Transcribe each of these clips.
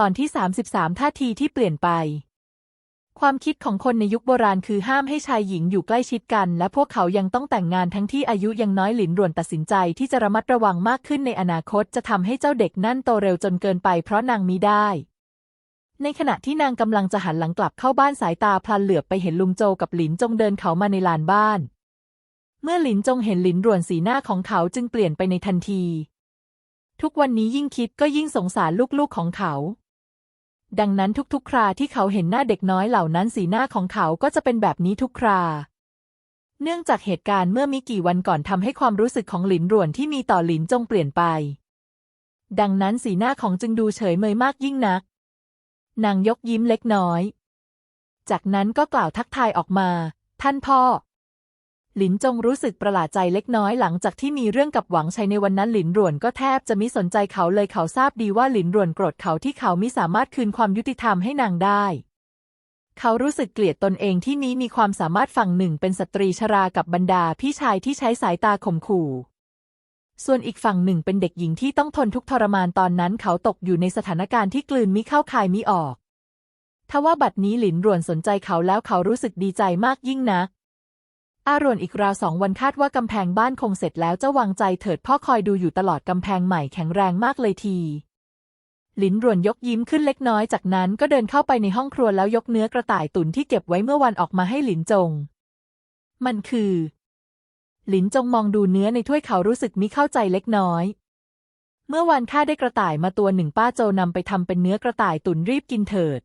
ตอนที่ 33 ท่าทีที่เปลี่ยนไป ความคิดของคนในยุคโบราณคือห้ามให้ชายหญิงอยู่ใกล้ชิดกัน และพวกเขายังต้องแต่งงานทั้งที่อายุยังน้อยหลินรวนตัดสินใจที่จะระมัดระวังมากขึ้นในอนาคตจะทำให้เจ้าเด็กนั่นโตเร็วจนเกินไปเพราะนางมิได้ ในขณะที่นางกำลังจะหันหลังกลับเข้าบ้านสายตาพลันเหลือบไปเห็นลุงโจกับหลินจงเดินเขามาในลานบ้าน เมื่อหลินจงเห็นหลินรวนสีหน้าของเขาจึงเปลี่ยนไปในทันที ทุกวันนี้ยิ่งคิดก็ยิ่งสงสารลูกๆของเขา ดังนั้นทุกๆ คราที่เขาเห็นหน้าเด็กน้อยเหล่านั้นสีหน้าของเขาก็จะเป็นแบบนี้ทุกครา เนื่องจากเหตุการณ์เมื่อมีกี่วันก่อนทำให้ความรู้สึกของหลินร่วนที่มีต่อหลินจงเปลี่ยนไป ดังนั้นสีหน้าของจึงดูเฉยเมยมากยิ่งนัก นางยกยิ้มเล็กน้อย จากนั้นก็กล่าวทักทายออกมา ท่านพ่อ หลินจงรู้สึกประหลาดใจเล็กน้อยหลังจากที่มีเรื่องกับหวังชัยในวันนั้นหลินร่วนก็แทบจะมิสนใจเขาเลยเขาทราบดีว่าหลินร่วนโกรธเขาที่เขามิสามารถคืนความยุติธรรมให้นางได้ เขารู้สึกเกลียดตนเองที่นี้มีความสามารถฝั่งหนึ่งเป็นสตรีชรากับบรรดาพี่ชายที่ใช้สายตาข่มขู่ ส่วนอีกฝั่งหนึ่งเป็นเด็กหญิงที่ต้องทนทุกทรมานตอนนั้นเขาตกอยู่ในสถานการณ์ที่กลืนมิเข้าคายมิออกทว่าบัดนี้หลินรวนสนใจเขาแล้วเขารู้สึกดีใจมากยิ่งนัก อารวนอีกราวสองวันคาดว่ากำแพงบ้านคงเสร็จแล้วเจ้าวางใจเถิดพ่อคอยดูอยู่ตลอดกำแพงใหม่แข็งแรงมากเลยที หลินรวนยกยิ้มขึ้นเล็กน้อยจากนั้นก็เดินเข้าไปในห้องครัวแล้วยกเนื้อกระต่ายตุ๋นที่เก็บไว้เมื่อวันออกมาให้หลินจง มันคือ หลินจงมองดูเนื้อในถ้วยเขารู้สึกมิเข้าใจเล็กน้อย เมื่อวันข้าได้กระต่ายมาตัวหนึ่งป้าโจนำไปทำเป็นเนื้อกระต่ายตุ๋นรีบกินเถิด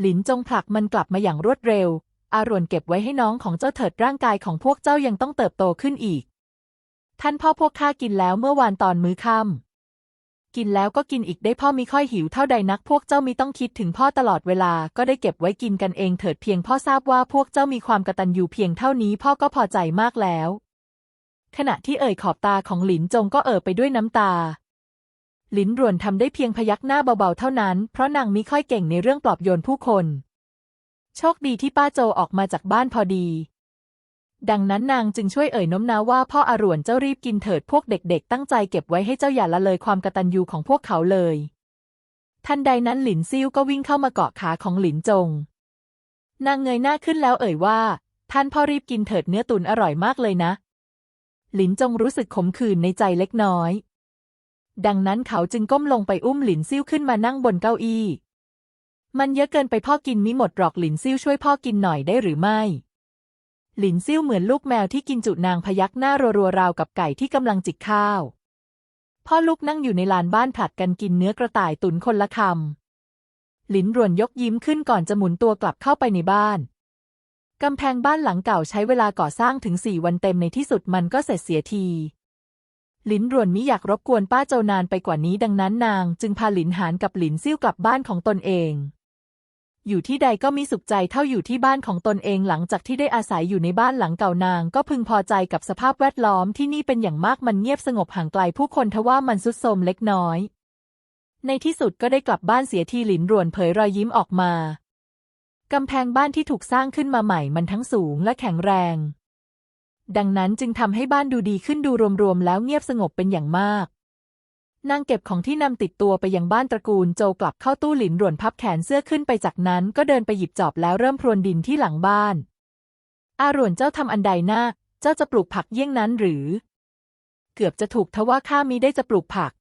หลินจงผลักมันกลับมาอย่างรวดเร็ว อารวนเก็บไว้ให้น้องของเจ้าเถิดร่างกายของพวกเจ้ายังต้องเติบโตขึ้นอีก ท่านพ่อพวกข้ากินแล้วเมื่อวานตอนมื้อค่ำกินแล้วก็กินอีกได้พ่อมิค่อยหิวเท่าใดนักพวกเจ้ามีต้องคิดถึงพ่อตลอดเวลาก็ได้เก็บไว้กินกันเองเถิดเพียงพ่อทราบว่าพวกเจ้ามีความกตัญญูเพียงเท่านี้พ่อก็พอใจมากแล้ว ขณะที่เอ่ยขอบตาของหลินจงก็เอ่อไปด้วยน้ำตาหลินรวนทำได้เพียงพยักหน้าเบาๆเท่านั้น เพราะนางมิค่อยเก่งในเรื่องปลอบโยนผู้คน โชคดีที่ป้าโจออกมาจากบ้านพอดี ดังนั้นนางจึงช่วยเอ่ยน้มน้าวว่าพ่ออรวนเจ้ารีบกินเถิดพวกเด็กๆ ตั้งใจเก็บไว้ให้เจ้าอย่าละเลยความกตัญญูของพวกเขาเลย ทันใดนั้นหลินซิ่วก็วิ่งเข้ามาเกาะขาของหลินจง นางเงยหน้าขึ้นแล้วเอ่ยว่า ท่านพ่อรีบกินเถิดเนื้อตุนอร่อยมากเลยนะ หลินจงรู้สึกขมขื่นในใจเล็กน้อย ดังนั้นเขาจึงก้มลงไปอุ้มหลินซิ่วขึ้นมานั่งบนเก้าอี้ มันเยอะเกินไปพ่อกินมิหมดหรอกหลินซิ่วช่วยพ่อกินหน่อยได้หรือไม่ หลินซิ่วเหมือนลูกแมวที่กินจุนางพยักหน้ารัวๆราวกับไก่ที่กำลังจิกข้าว พ่อลูกนั่งอยู่ในลานบ้านผลัดกันกินเนื้อกระต่ายตุนคนละคำหลินรวนยกยิ้มขึ้นก่อนจะหมุนตัวกลับเข้าไปในบ้านกำแพงบ้านหลังเก่าใช้เวลาก่อสร้างถึงสี่วันเต็มในที่สุดมันก็เสร็จเสียทีหลินรวนมิอยากรบกวนป้าโจนานไปกว่านี้ดังนั้นนาง จึงพาหลินหานกับหลินซิ่วกลับบ้านของตนเอง อยู่ที่ใดก็มีสุขใจเท่าอยู่ที่บ้านของตนเองหลังจากที่ได้อาศัยอยู่ในบ้านหลังเก่านาง ก็พึงพอใจกับสภาพแวดล้อมที่นี่เป็นอย่างมากมันเงียบสงบห่างไกลผู้คนทว่ามันสุดโทมเล็กน้อย ในที่สุดก็ได้กลับบ้านเสียทีหลินรวนเผยรอยยิ้มออกมากำแพงบ้านที่ถูกสร้างขึ้นมาใหม่มันทั้งสูงและแข็งแรง ดังนั้นจึงทำให้บ้านดูดีขึ้นดูรวมๆแล้วเงียบสงบเป็นอย่างมาก นางเก็บของที่นำติดตัวไปยังบ้านตระกูลโจกลับเข้าตู้หลินร่วนพับแขนเสื้อขึ้นไปจากนั้นก็เดินไปหยิบจอบแล้วเริ่มพรวนดินที่หลังบ้าน อารวนเจ้าทำอันใดหน้าเจ้าจะปลูกผักเยี่ยงนั้นหรือ เกือบจะถูกทว่าข้ามิได้จะปลูกผัก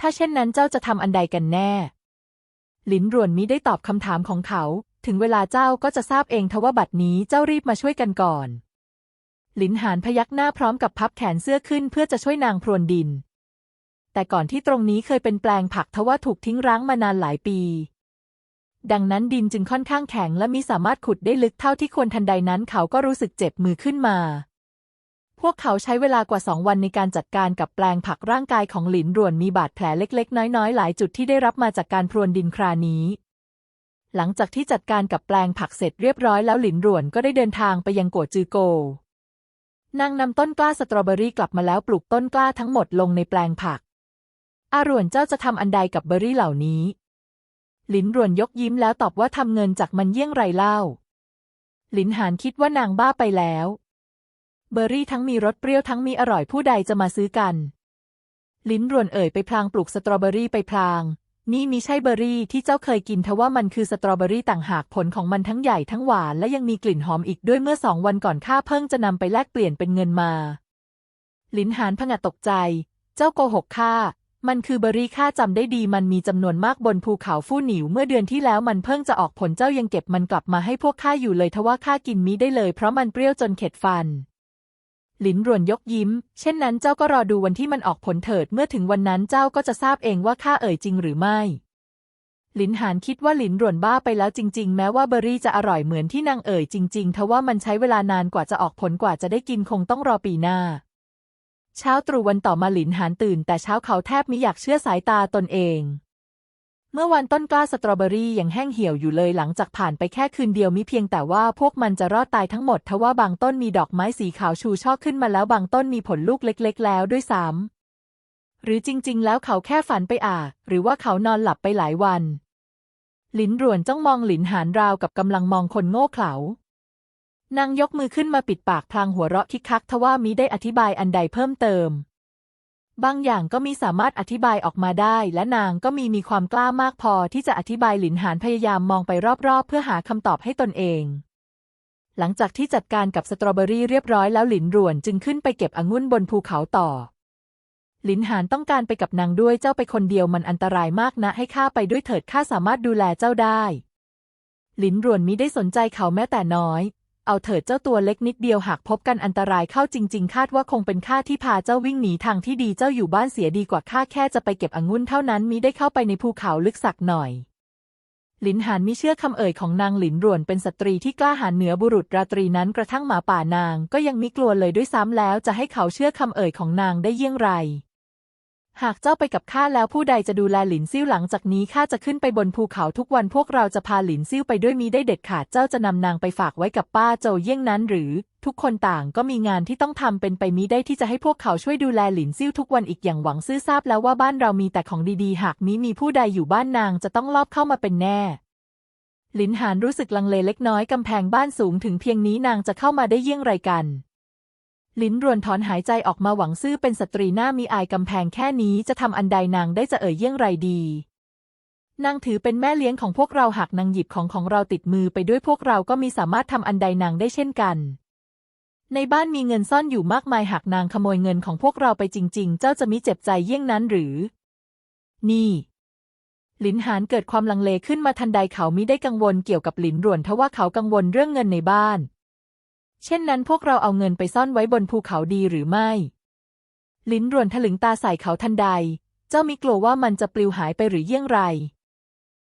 ถ้าเช่นนั้นเจ้าจะทำอันใดกันแน่ หลินร่วนมิได้ตอบคำถามของเขา ถึงเวลาเจ้าก็จะทราบเองทว่าบัดนี้เจ้ารีบมาช่วยกันก่อน หลินหานพยักหน้าพร้อมกับพับแขนเสื้อขึ้นเพื่อจะช่วยนางพรวนดิน แต่ก่อนที่ตรงนี้เคยเป็นแปลงผักทว่าถูกทิ้งร้างมานานหลายปี ดังนั้นดินจึงค่อนข้างแข็งและมิสามารถขุดได้ลึกเท่าที่ควรทันใดนั้นเขาก็รู้สึกเจ็บมือขึ้นมา พวกเขาใช้เวลากว่าสองวันในการจัดการกับแปลงผักร่างกายของหลินรวนมีบาดแผลเล็กๆ น้อยๆ หลายจุดที่ได้รับมาจากการพรวนดินครานี้หลังจากที่จัดการกับแปลงผักเสร็จเรียบร้อยแล้วหลินรวนก็ได้เดินทางไปยังกัวจือโก นางนำต้นกล้าสตรอเบอรี่กลับมาแล้วปลูกต้นกล้าทั้งหมดลงในแปลงผัก อารวนเจ้าจะทำอันใดกับเบอร์รี่เหล่านี้ หลินรวนยกยิ้มแล้วตอบว่าทำเงินจากมันเยี่ยงไรเล่า หลินหานคิดว่านางบ้าไปแล้ว เบอร์รี่ทั้งมีรสเปรี้ยวทั้งมีอร่อยผู้ใดจะมาซื้อกัน ลิ้นรวนเอ่ยไปพลางปลูกสตรอเบอรี่ไปพลาง นี่มิใช่เบอร์รี่ที่เจ้าเคยกินทว่ามันคือสตรอเบอรี่ต่างหากผลของมันทั้งใหญ่ทั้งหวานและยังมีกลิ่นหอมอีกด้วยเมื่อสองวันก่อนข้าเพิ่งจะนำไปแลกเปลี่ยนเป็นเงินมา ลินหานผงะตกใจ เจ้าโกหกข้า มันคือเบอร์รี่ข้าจำได้ดีมันมีจำนวนมากบนภูเขาฟู่หนิว เมื่อเดือนที่แล้วมันเพิ่งจะออกผลเจ้ายังเก็บมันกลับมาให้พวกข้าอยู่เลยทว่าข้ากินมิได้เลยเพราะมันเปรี้ยวจนเข็ดฟัน หลินรวนยกยิ้ม เช่นนั้นเจ้าก็รอดูวันที่มันออกผลเถิดเมื่อถึงวันนั้นเจ้าก็จะทราบเองว่าข้าเอ่ยจริงหรือไม่ หลินหานคิดว่าหลินรวนบ้าไปแล้วจริง ๆ แม้ว่าเบอรี่จะอร่อยเหมือนที่นางเอ่ยจริง ๆ ทว่ามันใช้เวลานานกว่าจะออกผลกว่าจะได้กินคงต้องรอปีหน้า เช้าตรู่วันต่อมาหลินหานตื่น แต่เช้าเขาแทบไมิอยากเชื่อสายตาตนเอง เมื่อวันต้นกล้าสตรอเบอรี่ยังแห้งเหี่ยวอยู่เลยหลังจากผ่านไปแค่คืนเดียวมิเพียงแต่ว่าพวกมันจะรอดตายทั้งหมดทว่าบางต้นมีดอกไม้สีขาวชูช่อขึ้นมาแล้วบางต้นมีผลลูกเล็ก ๆ แล้วด้วยซ้ำหรือจริง ๆ แล้วเขาแค่ฝันไปอะหรือว่าเขานอนหลับไปหลายวัน หลินรวนจ้องมองหลินหานราวกับกำลังมองคนโง่เขลา นางยกมือขึ้นมาปิดปากพลางหัวเราะคิกคักทว่ามิได้อธิบายอันใดเพิ่มเติม บางอย่างก็มีสามารถอธิบายออกมาได้ และนางก็มีมีความกล้ามากพอที่จะอธิบายหลินหานพยายามมองไปรอบๆ เพื่อหาคำตอบให้ตนเอง หลังจากที่จัดการกับสตรอเบอรี่เรียบร้อยแล้วหลินรวนจึงขึ้นไปเก็บองุ่นบนภูเขาต่อหลินหานต้องการไปกับนางด้วยเจ้าไปคนเดียวมันอันตรายมากนะให้ข้าไปด้วยเถิดข้าสามารถดูแลเจ้าได้ หลินรวนมิได้สนใจเขาแม้แต่น้อย เอาเถิดเจ้าตัวเล็กนิดเดียวหากพบกันอันตรายเข้าจริง ๆ คาดว่าคงเป็นข้าที่พาเจ้าวิ่งหนีทางที่ดีเจ้าอยู่บ้านเสียดีกว่าข้าแค่จะไปเก็บองุ่นเท่านั้นมิได้เข้าไปในภูเขาลึกสักหน่อย หลินหานมิเชื่อคำเอ่ยของนางหลินรวนเป็นสตรีที่กล้าหาญเหนือบุรุษราตรีนั้นกระทั่งหมาป่านางก็ยังมิกลัวเลยด้วยซ้ำแล้วจะให้เขาเชื่อคำเอ่ยของนางได้เยี่ยงไร หากเจ้าไปกับข้าแล้วผู้ใดจะดูแลหลินซิ่วหลังจากนี้ข้าจะขึ้นไปบนภูเขาทุกวันพวกเราจะพาหลินซิ่วไปด้วยมีได้เด็ดขาดเจ้าจะนำนางไปฝากไว้กับป้าโจเยี่ยงนั้นหรือ ทุกคนต่างก็มีงานที่ต้องทำเป็นไปมีได้ที่จะให้พวกเขาช่วยดูแลหลินซิ่วทุกวันอีกอย่างหวังซื่อทราบแล้วว่าบ้านเรามีแต่ของดีๆ หากนี้มีผู้ใดอยู่บ้านนางจะต้องลอบเข้ามาเป็นแน่หลินหานรู้สึกลังเลเล็กน้อยกำแพงบ้านสูงถึงเพียงนี้นางจะเข้ามาได้เยี่ยงไรกัน ลิ้นรวนถอนหายใจออกมาหวังซื่อเป็นสตรีหน้ามีอายกำแพงแค่นี้จะทำอันใดนางได้จะเอ่ยเยี่ยงไรดี นางถือเป็นแม่เลี้ยงของพวกเราหากนางหยิบของของเราติดมือไปด้วยพวกเราก็มีสามารถทำอันใดนางได้เช่นกัน ในบ้านมีเงินซ่อนอยู่มากมายหากนางขโมยเงินของพวกเราไปจริง ๆ เจ้าจะมิเจ็บใจเยี่ยงนั้นหรือ นี่หลินหานเกิดความลังเลขึ้นมาทันใดเขามิได้กังวลเกี่ยวกับหลินรวนทว่าเขากังวลเรื่องเงินในบ้าน เช่นนั้นพวกเราเอาเงินไปซ่อนไว้บนภูเขาดีหรือไม่ ลิ้นรวนถลึงตาใส่เขาทันใด เจ้ามิกลัวว่ามันจะปลิวหายไปหรือเยี่ยงไร